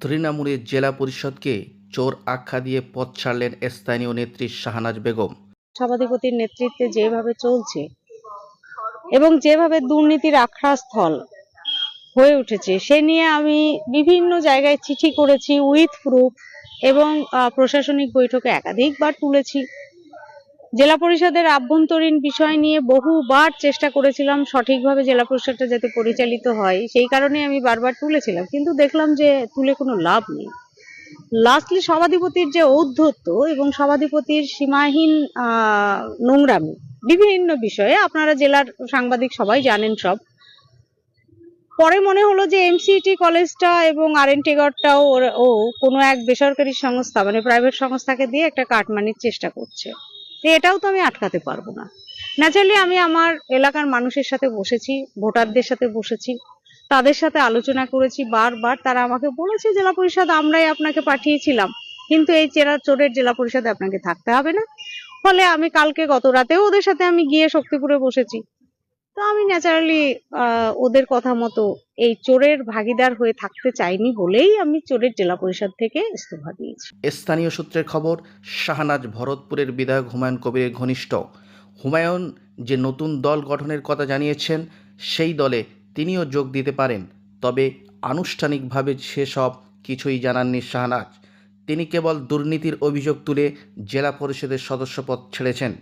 তৃণমূলের জেলা পরিষদকে চোর আখ্যা দিয়ে পথ ছাড়লেন স্থানীয় নেত্রী শাহনাজ বেগম। সভাধিপতির নেতৃত্বে যেভাবে চলছে এবং যেভাবে দুর্নীতির আখড়াস্থল হয়ে উঠেছে, সে নিয়ে আমি বিভিন্ন জায়গায় চিঠি করেছি, উইথ প্রুফ এবং প্রশাসনিক বৈঠকে একাধিকবার তুলেছি। জেলা পরিষদের আভ্যন্তরীণ বিষয় নিয়ে বহুবার চেষ্টা করেছিলাম সঠিকভাবে জেলা পরিষদটা যাতে পরিচালিত হয়। সেই কারণে আমি বারবার তুলেছিলাম। কিন্তু দেখলাম যে তুলে কোনো লাভ নেই। লাস্টলি সভাধিপতির যে ঔদ্ধত্য এবং সভাধিপতির সীমাহীন নোংরামি বিভিন্ন বিষয়ে আপনারা জেলার সাংবাদিক সবাই জানেন সব। পরে মনে হলো যে এমসিটি কলেজটা এবং আর এন টেগরটাও ও কোনো এক বেসরকারি সংস্থা মানে প্রাইভেট সংস্থাকে দিয়ে একটা কাটমানির চেষ্টা করছে। এটাও তো আমি আটকাতে পারব না। ন্যাচারালি আমি আমার এলাকার মানুষের সাথে বসেছি, ভোটারদের সাথে বসেছি, তাদের সাথে আলোচনা করেছি বারবার। তারা আমাকে বলেছে, জেলা পরিষদ, আমরাই আপনাকে পাঠিয়েছিলাম। কিন্তু এই চেরা চোরের জেলা পরিষদে আপনাকে থাকতে হবে না। ফলে আমি কালকে গত রাতেও ওদের সাথে আমি গিয়ে শক্তিপুরে বসেছি। তো আমি ন্যাচারালি ওদের কথা মতো এই চোরের ভাগিদার হয়ে থাকতে চাইনি বলেই আমি চোরের জেলা পরিষদ থেকে ইস্তফা দিয়েছি। স্থানীয় সূত্রের খবর, শাহনাজ ভরতপুরের বিধায়ক হুমায়ুন কবিরের ঘনিষ্ঠ। হুমায়ুন যে নতুন দল গঠনের কথা জানিয়েছেন, সেই দলে তিনিও যোগ দিতে পারেন। তবে আনুষ্ঠানিকভাবে সেসব কিছুই জানাননি শাহনাজ। তিনি কেবল দুর্নীতির অভিযোগ তুলে জেলা পরিষদের সদস্যপদ ছেড়েছেন।